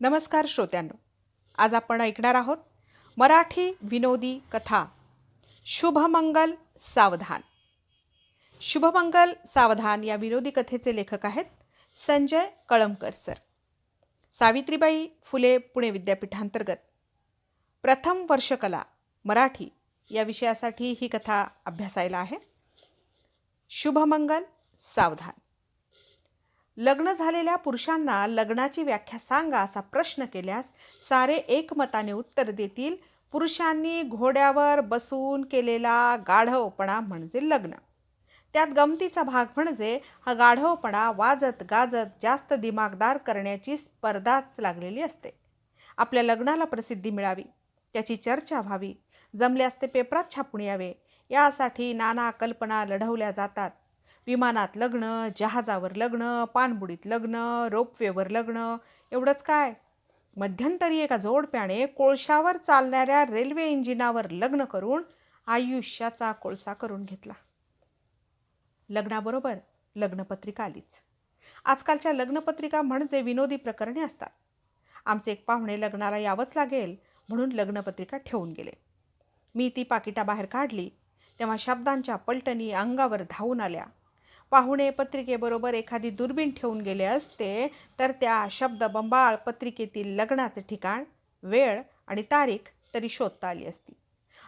नमस्कार श्रोत्यांनो. आज आपण ऐकणार आहोत मराठी विनोदी कथा शुभमंगल सावधान. शुभमंगल सावधान या विनोदी कथेचे लेखक आहेत संजय कळमकर सर. सावित्रीबाई फुले पुणे विद्यापीठांतर्गत. प्रथम वर्षकला मराठी या विषयासाठी ही कथा अभ्यासायला आहे. शुभमंगल सावधान. लग्न झालेल्या पुरुषांना लग्नाची व्याख्या सांगा असा प्रश्न केल्यास सारे एकमताने उत्तर देतील पुरुषांनी घोड्यावर बसून केलेला गाढवपणा म्हणजे लग्न. त्यात गमतीचा भाग म्हणजे हा गाढवपणा वाजत गाजत जास्त दिमागदार करण्याची स्पर्धाच लागलेली असते. आपल्या लग्नाला प्रसिद्धी मिळावी त्याची चर्चा व्हावी जमल्यास ते पेपरात छापून यावे यासाठी नाना कल्पना लढवल्या जातात. विमानात लग्न जहाजावर लग्न पाणबुडीत लग्न रोपवेवर लग्न एवढंच काय? मध्यंतरी एका जोडप्याने कोळशावर चालणाऱ्या रेल्वे इंजिनावर लग्न करून आयुष्याचा कोळसा करून घेतला. लग्नाबरोबर लग्नपत्रिका आलीच. आजकालच्या लग्नपत्रिका म्हणजे विनोदी प्रकरणे असतात. आमचे एक पाहुणे लग्नाला यावंच लागेल म्हणून लग्नपत्रिका ठेवून गेले. मी ती पाकिटाबाहेर काढली तेव्हा शब्दांच्या पलटणी अंगावर धावून आल्या. पाहुणे पत्रिकेबरोबर एखादी दुर्बीण ठेवून गेले असते तर त्या शब्दबंबाळ पत्रिकेतील लग्नाचे ठिकाण वेळ आणि तारीख तरी शोधता आली असती.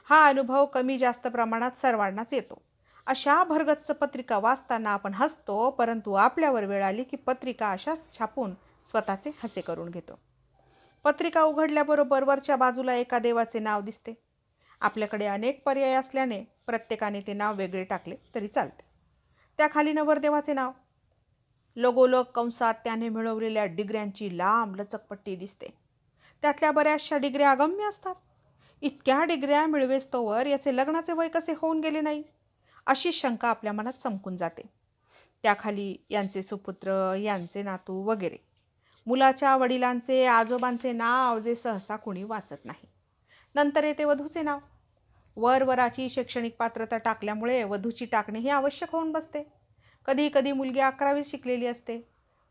हा अनुभव कमी जास्त प्रमाणात सर्वांनाच येतो. अशा भरगच्च पत्रिका वाचताना आपण हसतो परंतु आपल्यावर वेळ आली की पत्रिका अशा छापून स्वतःचे हसे करून घेतो. पत्रिका उघडल्याबरोबर वरच्या बाजूला एका देवाचे नाव दिसते. आपल्याकडे अनेक पर्याय असल्याने प्रत्येकाने ते नाव वेगळे टाकले तरी चालते. त्याखाली नवरदेवाचे नाव. लगोलग कंसात त्याने मिळवलेल्या डिग्र्यांची लांब लचकपट्टी दिसते. त्यातल्या बऱ्याचशा डिग्र्या अगम्य असतात. इतक्या डिग्र्या मिळवेस्तोवर याचे लग्नाचे वय कसे होऊन गेले नाही अशी शंका आपल्या मनात चमकून जाते. त्याखाली यांचे सुपुत्र यांचे नातू वगैरे. मुलाच्या वडिलांचे आजोबांचे नाव जे सहसा कुणी वाचत नाही. नंतर येते वधूचे नाव. वरवराची शैक्षणिक पात्रता टाकल्यामुळे वधूची टाकणे ही आवश्यक होऊन बसते. कधी कधी मुलगी अकरावी शिकलेली असते.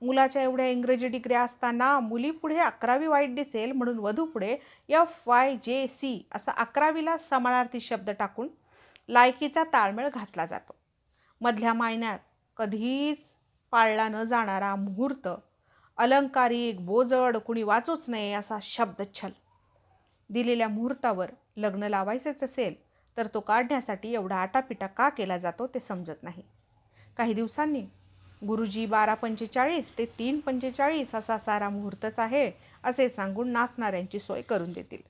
मुलाच्या एवढ्या इंग्रजी डिग्र्या असताना मुली पुढे अकरावी वाईट दिसेल म्हणून वधू पुढे एफ वाय जे सी असा अकरावीला समानार्थी शब्द टाकून लायकीचा ताळमेळ घातला जातो. मधल्या महिन्यात कधीच पाळला न जाणारा मुहूर्त अलंकारिक बोजड कुणी वाचूच नये असा शब्दच्छल दिलेल्या मुहूर्तावर लग्न लावायचेच असेल तर तो काढण्यासाठी एवढा आटापिटा का केला जातो ते समजत नाही. काही दिवसांनी गुरुजी बारा पंचेचाळीस ते तीन पंचेचाळीस असा सारा मुहूर्तच आहे असे सांगून नाचणाऱ्यांची सोय करून देतील.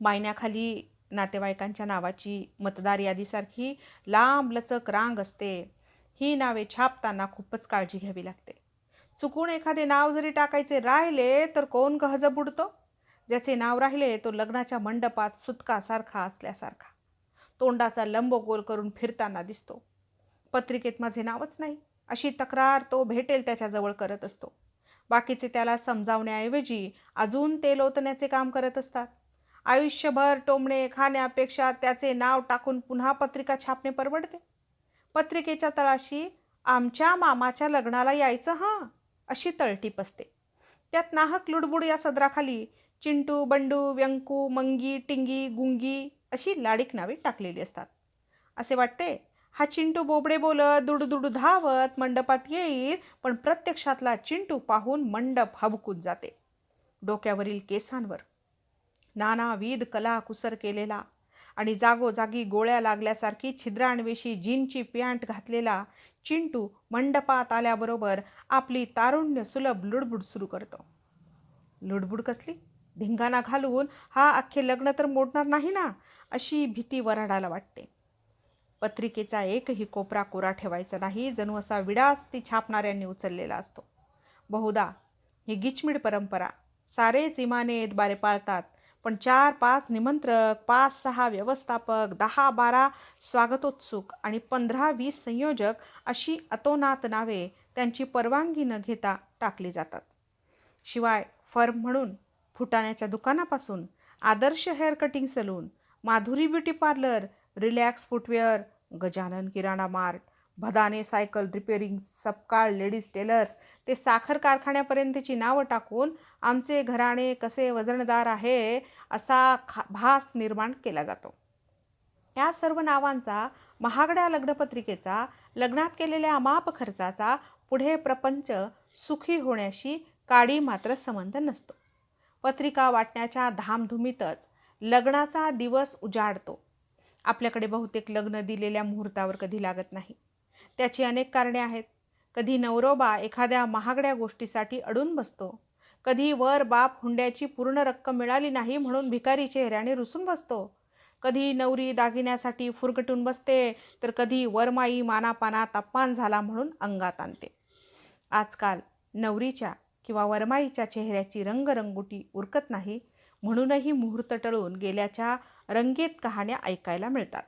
मायन्याखाली नातेवाईकांच्या नावाची मतदार यादीसारखी लांब लचक रांग असते. ही नावे छापताना खूपच काळजी घ्यावी लागते. चुकून एखादे नाव जरी टाकायचे राहिले तर कोण गहज बुडतो? ज्याचे नाव राहिले तो लग्नाच्या मंडपात सुतकासारखा असल्यासारखा. तोंडाचा लंबगोल करून फिरताना दिसतो. पत्रिकेत माझे नावच नाही अशी तक्रार तो भेटेल त्याच्याजवळ करत असतो. बाकीचे त्याला समजावण्याऐवजी अजून ते लोतण्याचे काम करत असतात. आयुष्यभर टोमणे खाण्यापेक्षा त्याचे नाव टाकून पुन्हा पत्रिका छापणे परवडते. पत्रिकेच्या तळाशी आमच्या मामाच्या लग्नाला यायचं हां अशी तळटीप असते. त्यात नाहक लुडबुड या सदराखाली चिंटू बंडू व्यंकू मंगी टिंगी गुंगी अशी लाडीक नावे टाकलेली असतात. असे वाटते हा चिंटू बोबडे बोलत दुडुदुडू धावत मंडपात येईल पण प्रत्यक्षातला चिंटू पाहून मंडप हबकून जाते. डोक्यावरील केसांवर. नानाविध कला कुसर केलेला आणि जागोजागी गोळ्या लागल्यासारखी छिद्रांवेशी जीनची पॅन्ट घातलेला चिंटू मंडपात आल्याबरोबर आपली तारुण्य सुलभ लुडबुड सुरू करतो. लुडबुड कसली? धिंगाणा घालून हा अख्खे लग्न तर मोडणार नाही ना अशी भीती वराडाला वाटते. पत्रिकेचा एकही कोपरा कोरा ठेवायचा नाही जणू असा विडास ती छापणाऱ्यांनी उचललेला असतो. बहुधा ही गिचमिड परंपरा सारेच इमानेत बारे पाळतात पण चार पाच निमंत्रक पाच सहा व्यवस्थापक दहा बारा स्वागतोत्सुक आणि पंधरा वीस संयोजक अशी अतोनात नावे त्यांची परवानगी न घेता टाकली जातात. शिवाय फर्म म्हणून फुटाण्याच्या दुकानापासून Adarsh hair cutting saloon Madhuri beauty parlour relax footwear Gajanan किराणा mart Bhadane cycle repairing Sapkal ladies tailors ते साखर कारखान्यापर्यंतची नावं टाकून आमचे घराणे कसे वजनदार आहे असा खा भास निर्माण केला जातो. या सर्व नावांचा महागड्या लग्नपत्रिकेचा लग्नात केलेल्या अमाप खर्चाचा पुढे प्रपंच सुखी होण्याशी काडी मात्र संबंध नसतो. पत्रिका वाटण्याच्या धामधुमीतच लग्नाचा दिवस उजाडतो. आपल्याकडे बहुतेक लग्न दिलेल्या मुहूर्तावर कधी लागत नाही. त्याची अनेक कारणे आहेत. कधी नवरोबा एखाद्या महागड्या गोष्टीसाठी अडून बसतो. कधी वर बाप हुंड्याची पूर्ण रक्कम मिळाली नाही म्हणून भिकारी चेहऱ्याने रुसून बसतो. कधी नवरी दागिन्यासाठी फुरगटून बसते तर कधी वरमाई मानापानात अपमान झाला म्हणून अंगात आणते. आजकाल नवरीच्या किंवा वरमाईच्या चेहऱ्याची रंगरंगोटी उरकत नाही म्हणूनही मुहूर्त टळून गेल्याच्या रंगीत कहाण्या ऐकायला मिळतात.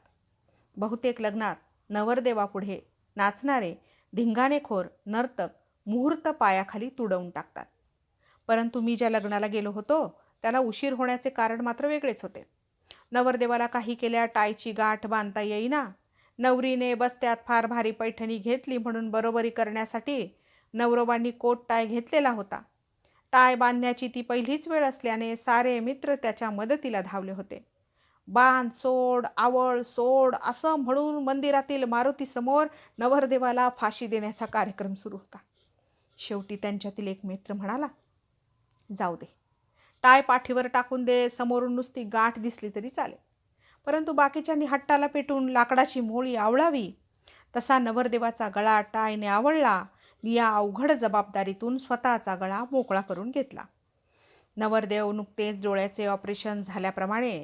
बहुतेक लग्नात नवरदेवापुढे नाचणारे धिंगाणेखोर नर्तक मुहूर्त पायाखाली तुडवून टाकतात. परंतु मी ज्या लग्नाला गेलो होतो त्याला उशीर होण्याचे कारण मात्र वेगळेच होते. नवरदेवाला काही केल्या टायची गाठ बांधता येईना. नवरीने बस्त्यात फार भारी पैठणी घेतली म्हणून बरोबरी करण्यासाठी नवरोबांनी कोट टाय घेतलेला होता. टाय बांधण्याची ती पहिलीच वेळ असल्याने सारे मित्र त्याच्या मदतीला धावले होते. बांध सोड आवळ सोड असं म्हणून मंदिरातील मारुतीसमोर नवरदेवाला फाशी देण्याचा कार्यक्रम सुरू होता. शेवटी त्यांच्यातील एक मित्र म्हणाला जाऊ दे. टाय पाठीवर टाकून दे समोरून नुसती गाठ दिसली तरी चालेल. परंतु बाकीच्यांनी हट्टाला पेटून लाकडाची मोळी आवळावी. तसा नवरदेवाचा गळा टायने आवळला. या अवघड जबाबदारीतून स्वतःचा गळा मोकळा करून घेतला. नवरदेव नुकतेच डोळ्याचे ऑपरेशन झाल्याप्रमाणे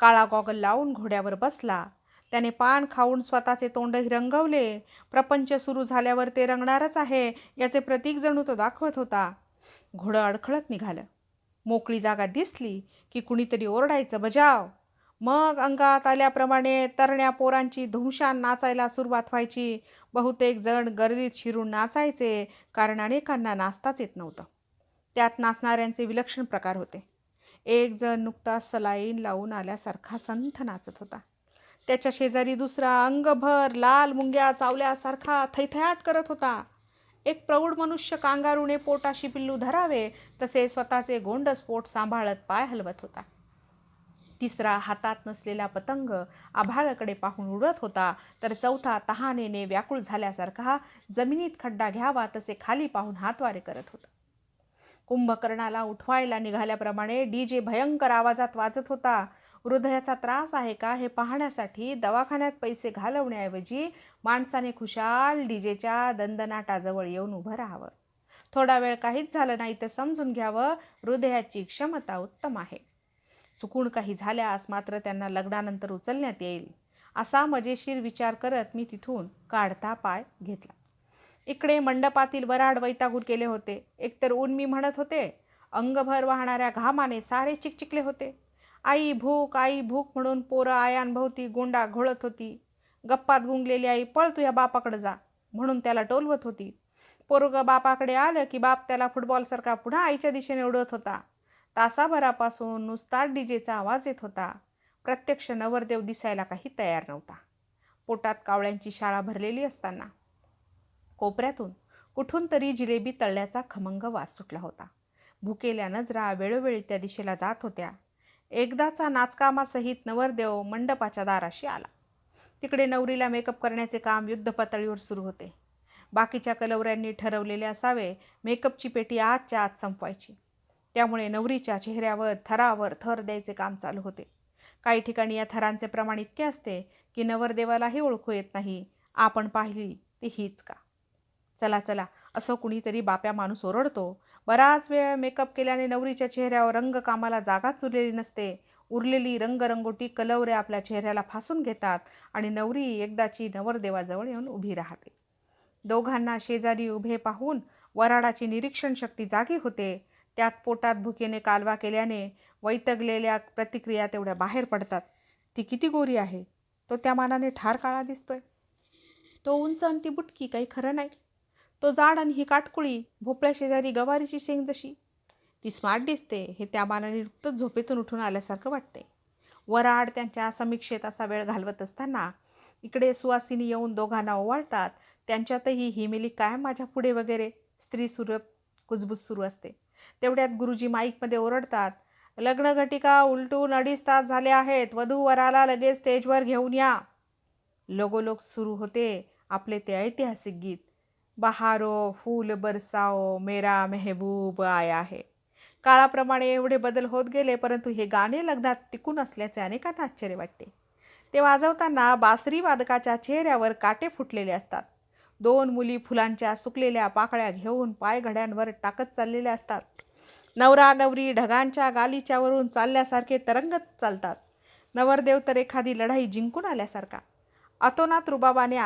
काळा गॉगल लावून घोड्यावर बसला. त्याने पान खाऊन स्वतःचे तोंडही रंगवले प्रपंच सुरू झाल्यावर ते रंगणारच आहे याचे प्रतीक जणू तो दाखवत होता. घोडं अडखळत निघालं. मोकळी जागा दिसली की कुणीतरी ओरडायचं बजाव! मग अंगात आल्याप्रमाणे तरण्या पोरांची धुमशान नाचायला सुरुवात व्हायची. बहुतेक जण गर्दीत शिरून नाचायचे कारण अनेकांना नाचताच येत नव्हतं. त्यात नाचणाऱ्यांचे विलक्षण प्रकार होते. एक जण नुकताच सलाईन लावून आल्यासारखा संथ नाचत होता. त्याच्या शेजारी दुसरा अंगभर लाल मुंग्या चावल्यासारखा थैथयाट करत होता. एक प्रौढ मनुष्य कांगारूने पोटाशी पिल्लू धरावे तसे स्वतःचे गोंडस पोट सांभाळत पाय हलवत होता. तिसरा हातात नसलेला पतंग आभाळाकडे पाहून उडत होता. तर चौथा तहानेने व्याकुळ झाल्यासारखा जमिनीत खड्डा घ्यावा तसे खाली पाहून हातवारे करत होता. कुंभकर्णाला उठवायला निघाल्याप्रमाणे डी जे भयंकर आवाजात वाजत होता. हृदयाचा त्रास आहे का हे पाहण्यासाठी दवाखान्यात पैसे घालवण्याऐवजी माणसाने खुशाल डीजेच्या दंदनाटाजवळ येऊन उभं राहावं. थोडा वेळ काहीच झालं नाही तर समजून घ्यावं. हृदयाची क्षमता उत्तम आहे. चुकून काही झाल्यास मात्र त्यांना लग्नानंतर उचलण्यात येईल. असा मजेशीर विचार करत मी तिथून काढता पाय घेतला. इकडे मंडपातील वराड वैतागून केले होते. एकतर ऊन मी म्हणत होते अंगभर वाहणाऱ्या घामाने सारे चिकचिकले होते. आई भूक आई भूक म्हणून पोरं आयांभोवती गोंडा घोळत होती. गप्पात गुंगलेली आई पळ तुझ्या बापाकडे जा म्हणून त्याला टोलवत होती. पोरग बापाकडे आलं की बाप त्याला फुटबॉलसारखा पुन्हा आईच्या दिशेने उडवत होता. तासाभरापासून नुसताच डीजेचा आवाज येत होता. प्रत्यक्ष नवरदेव दिसायला काही तयार नव्हता. पोटात कावळ्यांची शाळा भरलेली असताना. कोपऱ्यातून कुठून तरी जिलेबी तळल्याचा खमंग वास सुटला होता. भुकेल्या नजरा वेळोवेळी त्या दिशेला जात होत्या. एकदाचा नाचकामासहित नवरदेव मंडपाच्या दाराशी आला. तिकडे नवरीला मेकअप करण्याचे काम युद्धपातळीवर सुरू होते. बाकीच्या कलवऱ्यांनी ठरवलेले असावे मेकअपची पेटी आजच्या आत संपवायची. त्यामुळे नवरीच्या चेहऱ्यावर थरावर थर द्यायचे काम चालू होते. काही ठिकाणी या थरांचे प्रमाण इतके असते की नवरदेवालाही ओळखू येत नाही. आपण पाहिली ती हीच का? चला चला असं कुणीतरी बाप्या माणूस ओरडतो. बराच वेळ मेकअप केल्याने नवरीच्या चेहऱ्यावर रंगकामाला जागाच उरलेली नसते. उरलेली रंगरंगोटी कलवरे आपल्या चेहऱ्याला फासून घेतात आणि नवरी एकदाची नवरदेवाजवळ येऊन उभी राहते. दोघांना शेजारी उभे पाहून वराडाची निरीक्षण शक्ती जागी होते. त्यात पोटात भुकेने कालवा केल्याने वैतगलेल्या प्रतिक्रिया तेवढ्या बाहेर पडतात. ती किती गोरी आहे? तो त्या मानाने ठार काळा दिसतोय. तो उंच आणि ती बुटकी काही खरं नाही. तो जाड आणि ही काटकुळी भोपळ्या शेजारी गवारीची शेंग जशी. ती स्मार्ट दिसते हे त्या मानाने नुकतंच झोपेतून उठून आल्यासारखं वाटते. वराड त्यांच्या समीक्षेत असा वेळ घालवत असताना इकडे सुवासिनी येऊन दोघांना ओवाळतात. त्यांच्यातही ही मिली काय माझ्या पुढे वगैरे. स्त्री सुर कुजबूज सुरू असते. तेवढ्यात गुरुजी माईकमध्ये ओरडतात लग्न घटिका उलटून अडीच तास झाले आहेत वधू वराला लगेच स्टेजवर घेऊन या. लोगोलोग सुरू होते आपले ते ऐतिहासिक गीत बहारो फूल बरसाओ मेरा मेहबूब आया है. काळाप्रमाणे एवढे बदल होत गेले परंतु हे गाणे लग्नात टिकून असल्याचे अनेकांना आश्चर्य वाटते. ते वाजवताना बासरी वादकाच्या चेहऱ्यावर काटे फुटलेले असतात. दोन मुली फुलांच्या सुकलेल्या पाकळ्या घेऊन पायघड्यांवर टाकत चाललेल्या असतात. नवरा नवरी ढगांच्या गालीच्यावरून चालल्यासारखे तरंगत चालतात. नवरदेव तर एखादी लढाई जिंकून आल्यासारखा. अतोनात रुबाबाने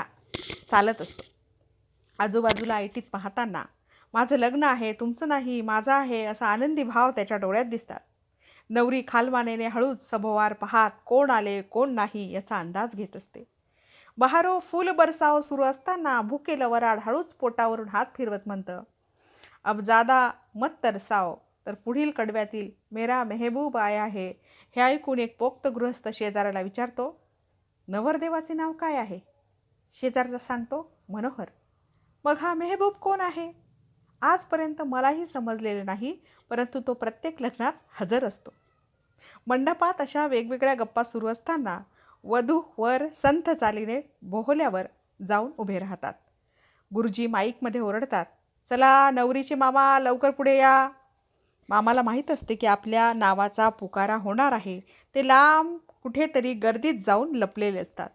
चालत असतो. आजूबाजूला ऐटीत पाहताना माझं लग्न आहे तुमचं नाही माझं आहे असा आनंदी भाव त्याच्या डोळ्यात दिसतात. नवरी खालमानेने हळूच सभोवार पाहात कोण आले कोण नाही याचा अंदाज घेत असते. बहारो फुल बरसाव सुरू असताना भुकेलं वराड हळूच पोटावरून हात फिरवत म्हणतं. अब जादा मत तरसाव तर पुढील कडव्यातील मेरा मेहबूब आया आहे हे ऐकून एक पोक्त गृहस्थ शेजाऱ्याला विचारतो नवरदेवाचे नाव काय आहे? शेजारचा सांगतो मनोहर. मग हा मेहबूब कोण आहे? आजपर्यंत मलाही समजलेले नाही परंतु तो प्रत्येक लग्नात हजर असतो. मंडपात अशा वेगवेगळ्या गप्पा सुरू असताना वधू वर संथ चालीने बोहल्यावर जाऊन उभे राहतात. गुरुजी माईकमध्ये ओरडतात चला नवरीचे मामा लवकर पुढे या. मामाला माहीत असते की आपल्या नावाचा पुकारा होणार आहे ते लांब कुठेतरी गर्दीत जाऊन लपलेले असतात.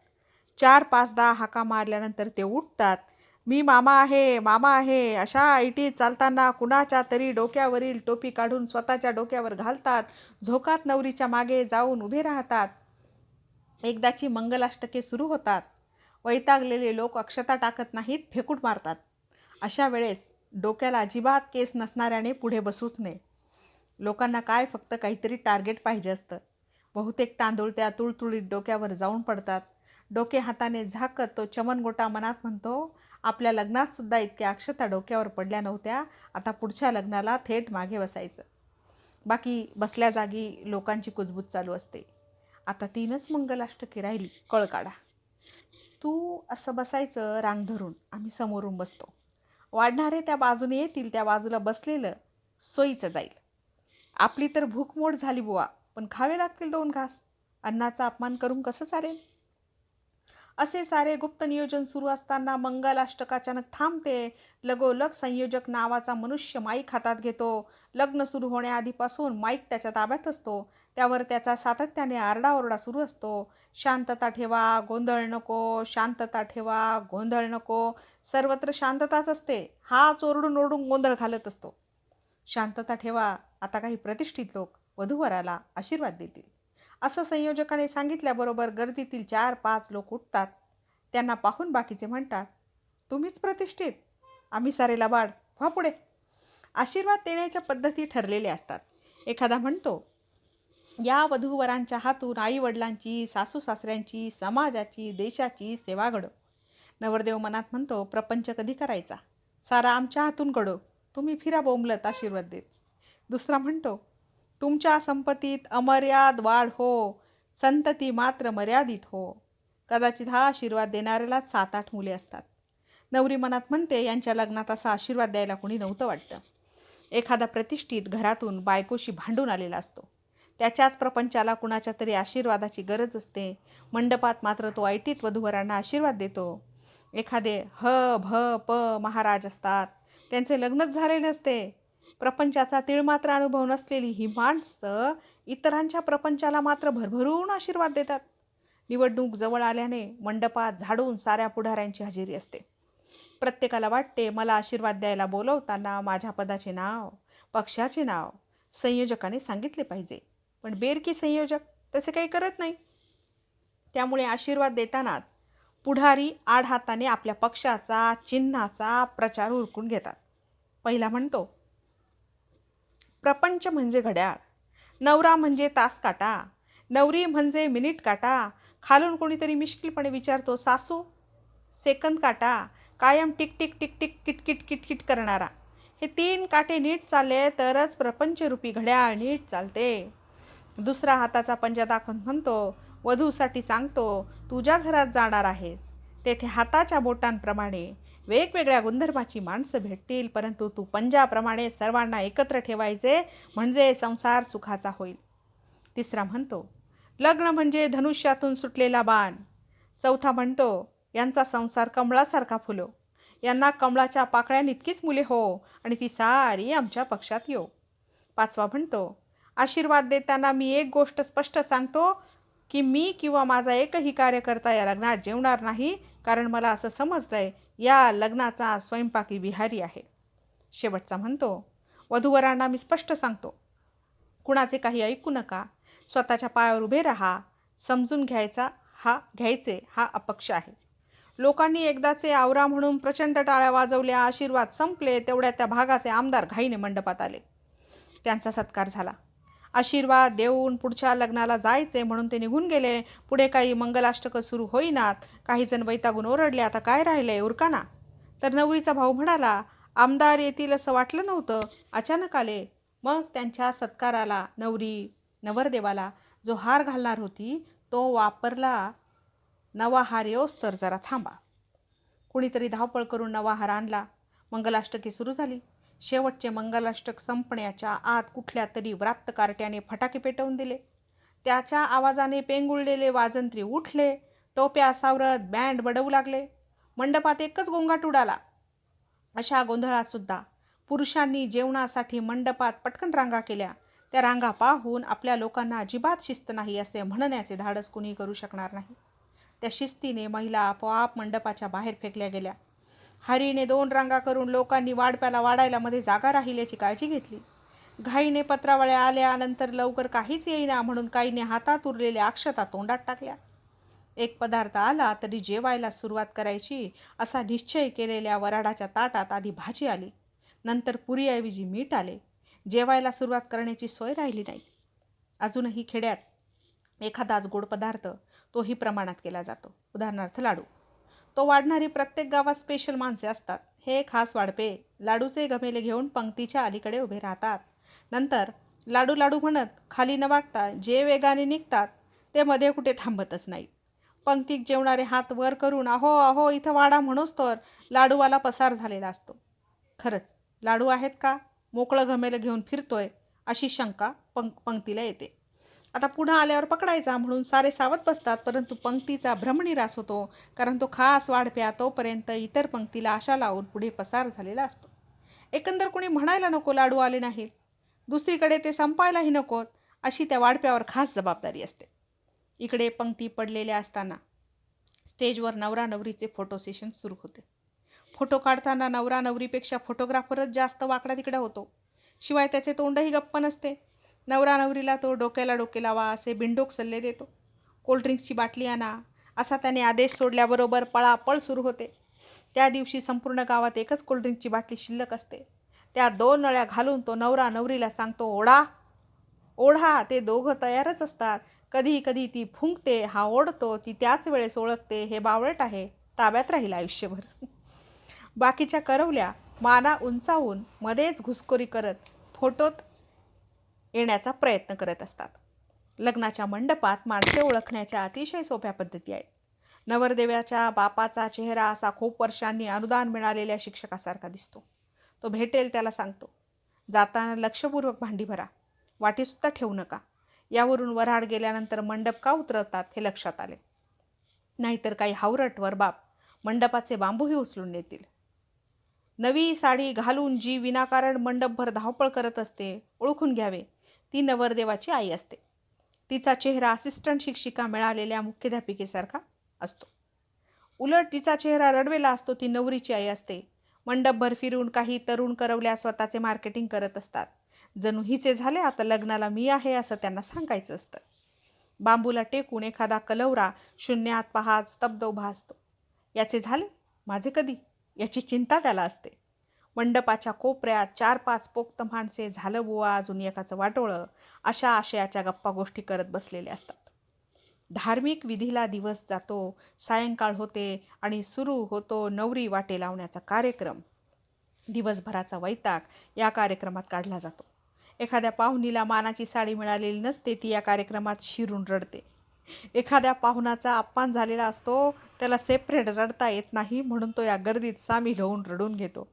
चार पाच दहा हाका मारल्यानंतर ते उठतात मी मामा आहे मामा आहे. अशा ऐटीत चालताना कुणाच्या तरी डोक्यावरील टोपी काढून स्वतःच्या डोक्यावर घालतात झोकात नवरीच्या मागे जाऊन उभे राहतात. एकदाची मंगलाष्टके सुरू होतात. वैतागलेले लोक अक्षता टाकत नाहीत फेकूट मारतात. अशा वेळेस डोक्याला अजिबात केस नसणाऱ्याने पुढे बसूच नये. लोकांना काय फक्त काहीतरी टार्गेट पाहिजे असतं. बहुतेक तांदूळ त्या तुळतुळीत डोक्यावर जाऊन पडतात. डोके हाताने झाकत तो चमनगोटा मनात म्हणतो आपल्या लग्नात सुद्धा इतक्या अक्षता डोक्यावर पडल्या नव्हत्या आता पुढच्या लग्नाला थेट मागे बसायचं. बाकी बसल्या जागी लोकांची कुजबूज चालू असते. आता तीनच मंगलाष्टके राहिली कळ काढा. तू असं बसायचं रांग धरून आम्ही समोरून बसतो. वाढणारे त्या बाजूने येतील त्या बाजूला बसलेलं सोयीचं जाईल. आपली तर भूकमोड झाली बुवा पण खावे लागतील दोन घास. अन्नाचा अपमान करून कसं चालेल? असे सारे गुप्त नियोजन सुरू असताना मंगलाष्टक अचानक थांबते. लगोलग संयोजक नावाचा मनुष्य माईक हातात घेतो. लग्न सुरू होण्याआधीपासून माईक त्याच्या ताब्यात असतो. त्यावर त्याचा सातत्याने आरडाओरडा सुरू असतो. शांतता ठेवा गोंधळ नको शांतता ठेवा गोंधळ नको. सर्वत्र शांतताच असते. हाच ओरडून ओरडून गोंधळ घालत असतो. शांतता ठेवा. आता काही प्रतिष्ठित लोक वधूवराला आशीर्वाद देतील. असं संयोजकाने सांगितल्याबरोबर गर्दीतील चार पाच लोक उठतात. त्यांना पाहून बाकीचे म्हणतात तुम्हीच प्रतिष्ठित. आम्ही सारे लबाड व्हा पुढे. आशीर्वाद देण्याच्या पद्धती ठरलेल्या असतात. एखादा म्हणतो या वधूवरांच्या हातून आईवडिलांची सासू सासऱ्यांची समाजाची देशाची सेवा घडो. नवरदेव मनात म्हणतो प्रपंच कधी करायचा? सारा आमच्या हातून घडो. तुम्ही फिरा बोंबलत आशीर्वाद देत. दुसरा म्हणतो तुमच्या संपत्तीत अमर्याद वाढ हो. संतती मात्र मर्यादित हो. कदाचित हा आशीर्वाद देणाऱ्यालाच सात आठ मुले असतात. नवरी मनात म्हणते यांच्या लग्नात असा आशीर्वाद द्यायला कोणी नव्हतं वाटतं. एखादा प्रतिष्ठित घरातून बायकोशी भांडून आलेला असतो. त्याच्याच प्रपंचाला कुणाच्या तरी आशीर्वादाची गरज असते. मंडपात मात्र तो ऐटीत वधूवरांना आशीर्वाद देतो. एखादे ह भ प महाराज असतात. त्यांचे लग्नच झाले नसते. प्रपंचाचा तिळमात्र अनुभव नसलेली ही माणसं इतरांच्या प्रपंचाला मात्र भरभरून आशीर्वाद देतात. निवडणूक जवळ आल्याने मंडपात झाडून साऱ्या पुढाऱ्यांची हजेरी असते. प्रत्येकाला वाटते मला आशीर्वाद द्यायला बोलवताना माझ्या पदाचे नाव पक्षाचे नाव संयोजकाने सांगितले पाहिजे. पण बेरकी संयोजक तसे काही करत नाही. त्यामुळे आशीर्वाद देतानाच पुढारी आड हाताने आपल्या पक्षाचा चिन्हाचा प्रचार उरकून घेतात. पहिला म्हणतो प्रपंच म्हणजे घड्याळ नवरा म्हणजे तास काटा नवरी म्हणजे मिनिट काटा खालून कोणीतरी मिश्किलपणे विचारतो सासू सेकंद काटा कायम टिक टिक टिक टिक किटकिट किटकिट करणारा. हे तीन काटे नीट चालले तरच प्रपंचरूपी घड्याळ नीट चालते. दुसरा हाताचा पंजा दाखवून म्हणतो वधूसाठी सांगतो तुझ्या घरात जाणार आहेस तेथे हाताच्या बोटांप्रमाणे वेगवेगळ्या गुणधर्माची माणसं भेटतील परंतु तू पंजाप्रमाणे सर्वांना एकत्र ठेवायचे म्हणजे संसार सुखाचा होईल. तिसरा म्हणतो लग्न म्हणजे धनुष्यातून सुटलेला बाण. चौथा म्हणतो यांचा संसार कमळासारखा फुलो. यांना कमळाच्या पाकळ्यानितकीच मुले हो आणि ती सारी आमच्या पक्षात येऊ पाचवा म्हणतो आशीर्वाद देताना मी एक गोष्ट स्पष्ट सांगतो की मी किंवा माझा एकही कार्यकर्ता या लग्नात जेवणार नाही कारण मला असं समजलं आहे या लग्नाचा स्वयंपाकी विहारी आहे. शेवटचा म्हणतो. वधूवरांना मी स्पष्ट सांगतो. कुणाचे काही ऐकू नका. स्वतःच्या पायावर उभे राहा. समजून घ्यायचा हा घ्यायचे हा अपक्ष आहे. लोकांनी एकदाचे आवरा म्हणून प्रचंड टाळ्या वाजवल्या आशीर्वाद संपले तेवढ्या त्या भागाचे आमदार घाईने मंडपात आले. त्यांचा सत्कार झाला. आशीर्वाद देऊन पुढच्या लग्नाला जायचे म्हणून ते निघून गेले. पुढे काही मंगलाष्टकं सुरू होईनात. काही जण वैतागून ओरडले आता काय राहिले उरकाना? तर नवरीचा भाऊ म्हणाला आमदार येतील असं वाटलं नव्हतं. अचानक आले. मग त्यांच्या सत्काराला नवरी नवरदेवाला जो हार घालणार होती तो वापरला नवा हार येऊस तर जरा थांबा. कुणीतरी धावपळ करून नवा हार आणला. मंगलाष्टकी सुरू झाली. शेवटचे मंगलाष्टक संपण्याच्या आत कुठल्या तरी व्राप्त कार्ट्याने फटाके पेटवून दिले. त्याच्या आवाजाने पेंगुळलेले वाजंत्री उठले. टोप्या सावरत बँड बडवू लागले. मंडपात एकच गोंगाट उडाला. अशा गोंधळात सुद्धा पुरुषांनी जेवणासाठी मंडपात पटकन रांगा केल्या. त्या रांगा पाहून आपल्या लोकांना अजिबात शिस्त नाही असे म्हणण्याचे धाडस कुणी करू शकणार नाही. त्या शिस्तीने महिला आपोआप मंडपाच्या बाहेर फेकल्या गेल्या. हरीने दोन रांगा करून लोकांनी वाढप्याला वाढायला मध्ये जागा राहिल्याची काळजी घेतली. घाईने पत्रावळ्या आल्यानंतर लवकर काहीच येईना म्हणून काहीने हातात उरलेल्या अक्षता तोंडात टाकल्या. एक पदार्थ आला तरी जेवायला सुरुवात करायची असा निश्चय केलेल्या वराडाच्या ताटात आधी भाजी आली. नंतर पुरीऐवजी मीठ आले. जेवायला सुरुवात करण्याची सोय राहिली नाही. अजूनही खेड्यात एखादाच गोड पदार्थ तोही प्रमाणात केला जातो. उदाहरणार्थ लाडू. तो वाढणारी प्रत्येक गावात स्पेशल माणसे असतात. हे खास वाढपे. लाडूचे गमेले घेऊन पंक्तीच्या अलीकडे उभे राहतात. नंतर लाडू लाडू म्हणत खाली न वागता जे वेगाने निघतात ते मध्ये कुठे थांबतच नाहीत. पंक्तीत जेवणारे हात वर करून अहो अहो इथं वाडा म्हणूच तर लाडूवाला पसार झालेला असतो. खरंच लाडू आहेत का? मोकळं घमेलं घेऊन फिरतोय अशी शंका पंक पंक्तीला येते. आता पुन्हा आल्यावर पकडायचा म्हणून सारे सावध बसतात परंतु पंक्तीचा भ्रमनिरास होतो कारण तो खास वाढप्या तोपर्यंत इतर पंक्तीला आशा लावून पुढे पसार झालेला असतो. एकंदर कोणी म्हणायला नको लाडू आले नाहीत. दुसरीकडे ते संपायलाही नकोत अशी त्या वाढप्यावर खास जबाबदारी असते. इकडे पंक्ती पडलेल्या असताना स्टेजवर नवरा नवरीचे फोटो सेशन सुरू होते. फोटो काढताना नवरा नवरीपेक्षा फोटोग्राफरच जास्त वाकडा तिकडा होतो. शिवाय त्याचे तोंडही गप्प नसते. नवरा नवरीला तो डोक्याला डोके लावा असे बिंडोक सल्ले देतो. कोल्ड्रिंक्सची बाटली आणा. असा त्याने आदेश सोडल्याबरोबर पळापळ सुरू होते. त्या दिवशी संपूर्ण गावात एकच कोल्ड्रिंकची बाटली शिल्लक असते. त्या दोन नळ्या घालून तो नवरा नवरीला सांगतो ओढा. ओढा ते दोघं तयारच असतात. कधी कधी ती फुंकते हा ओढतो ती त्याच वेळेस ओळखते हे बावळट आहे. ताब्यात राहील आयुष्यभर. बाकीच्या करवल्या माना उंचावून मध्येच घुसखोरी करत फोटोत येण्याचा प्रयत्न करत असतात. लग्नाच्या मंडपात माणसे ओळखण्याच्या अतिशय सोप्या पद्धती आहेत. नवरदेव्याच्या बापाचा चेहरा असा खूप वर्षांनी अनुदान मिळालेल्या शिक्षकासारखा दिसतो. तो भेटेल त्याला सांगतो जाताना लक्षपूर्वक भांडी भरा वाटीसुद्धा ठेवू नका. यावरून वऱ्हाड गेल्यानंतर मंडप का उतरवतात हे लक्षात आले. नाहीतर काही हावरट वरबाप मंडपाचे बांबूही उचलून नेतील. नवी साडी घालून जी विनाकारण मंडपभर धावपळ करत असते ओळखून घ्यावे. ती नवरदेवाची आई असते. तिचा चेहरा असिस्टंट शिक्षिका मिळालेल्या मुख्याध्यापिकेसारखा असतो. उलट तिचा चेहरा रडवेला असतो ती नवरीची आई असते. मंडपभर फिरून काही तरुण करवल्या स्वतःचे मार्केटिंग करत असतात. जणू हिचे झाले आता लग्नाला मी आहे असं त्यांना सांगायचं असतं. बांबूला टेकून एखादा कलवरा शून्यात पाहात स्तब्ध उभा असतो. याचे झाले? माझे कधी? याची चिंता त्याला असते. मंडपाच्या कोपऱ्यात चार पाच पोक्त माणसे झालं बुवा अजून एकाचं वाटोळं अशा आशयाच्या गप्पा गोष्टी करत बसलेले असतात. धार्मिक विधीला दिवस जातो सायंकाळ होते आणि सुरू होतो नवरी वाटे लावण्याचा कार्यक्रम. दिवसभराचा वैताग या कार्यक्रमात काढला जातो. एखाद्या पाहुणीला मानाची साडी मिळालेली नसते ती या कार्यक्रमात शिरून रडते. एखाद्या पाहुणाचा अपमान झालेला असतो त्याला सेपरेट रडता येत नाही म्हणून तो या गर्दीत सामील होऊन रडून घेतो.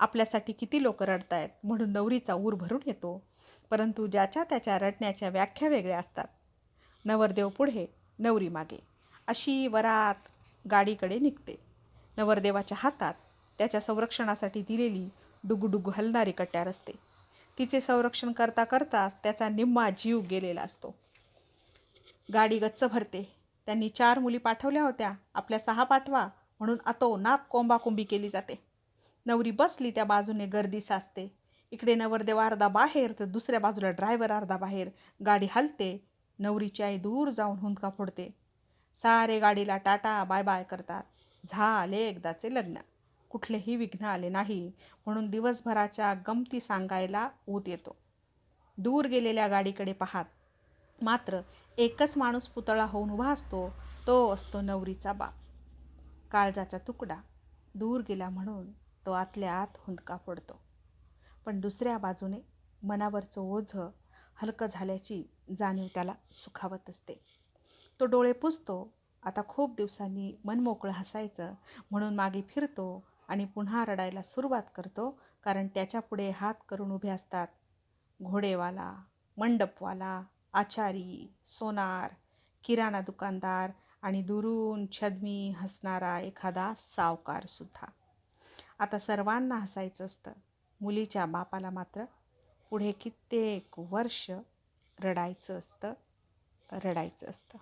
आपल्यासाठी किती लोक रडतायत म्हणून नवरीचा ऊर भरून येतो. परंतु ज्याच्या त्याच्या रडण्याच्या व्याख्या वेगळ्या असतात. नवरदेव पुढे नवरी मागे. अशी वरात गाडीकडे निघते. नवरदेवाच्या हातात त्याच्या संरक्षणासाठी दिलेली डुगडुग हलणारी कट्यार असते. तिचे संरक्षण करता करताच त्याचा निम्मा जीव गेलेला असतो. गाडी गच्च भरते. त्यांनी चार मुली पाठवल्या होत्या. आपल्या सहा पाठवा म्हणून अतो नाक कोंबाकोंबी केली जाते. नवरी बसली त्या बाजूने गर्दी साचते. इकडे नवरदेव अर्धा बाहेर तर दुसऱ्या बाजूला ड्रायव्हर अर्धा बाहेर. गाडी हलते. नवरीची आई दूर जाऊन हुंदका फोडते. सारे गाडीला टाटा बाय बाय करतात. झाले एकदाचे लग्न. कुठलेही विघ्न आले नाही. म्हणून दिवसभराच्या गमती सांगायला ऊत येतो. दूर गेलेल्या गाडीकडे पाहात. मात्र एकच माणूस पुतळा होऊन उभा असतो. तो असतो नवरीचा बाप. काळजाचा तुकडा. दूर गेला म्हणून तो आतल्या आत हुंदका पडतो पण दुसऱ्या बाजूने मनावरचं ओझं हलकं झाल्याची जाणीव त्याला सुखावत असते. तो डोळे पुसतो. आता खूप दिवसांनी मनमोकळं हसायचं म्हणून मागे फिरतो आणि पुन्हा रडायला सुरुवात करतो कारण त्याच्यापुढे हात करून उभे असतात. घोडेवाला मंडपवाला आचारी सोनार किराणा दुकानदार आणि दुरून छदमी हसणारा एखादा सावकारसुद्धा आता सर्वांना हसायचं असतं. मुलीच्या बापाला मात्र पुढे कित्येक वर्ष रडायचं असतं रडायचं असतं.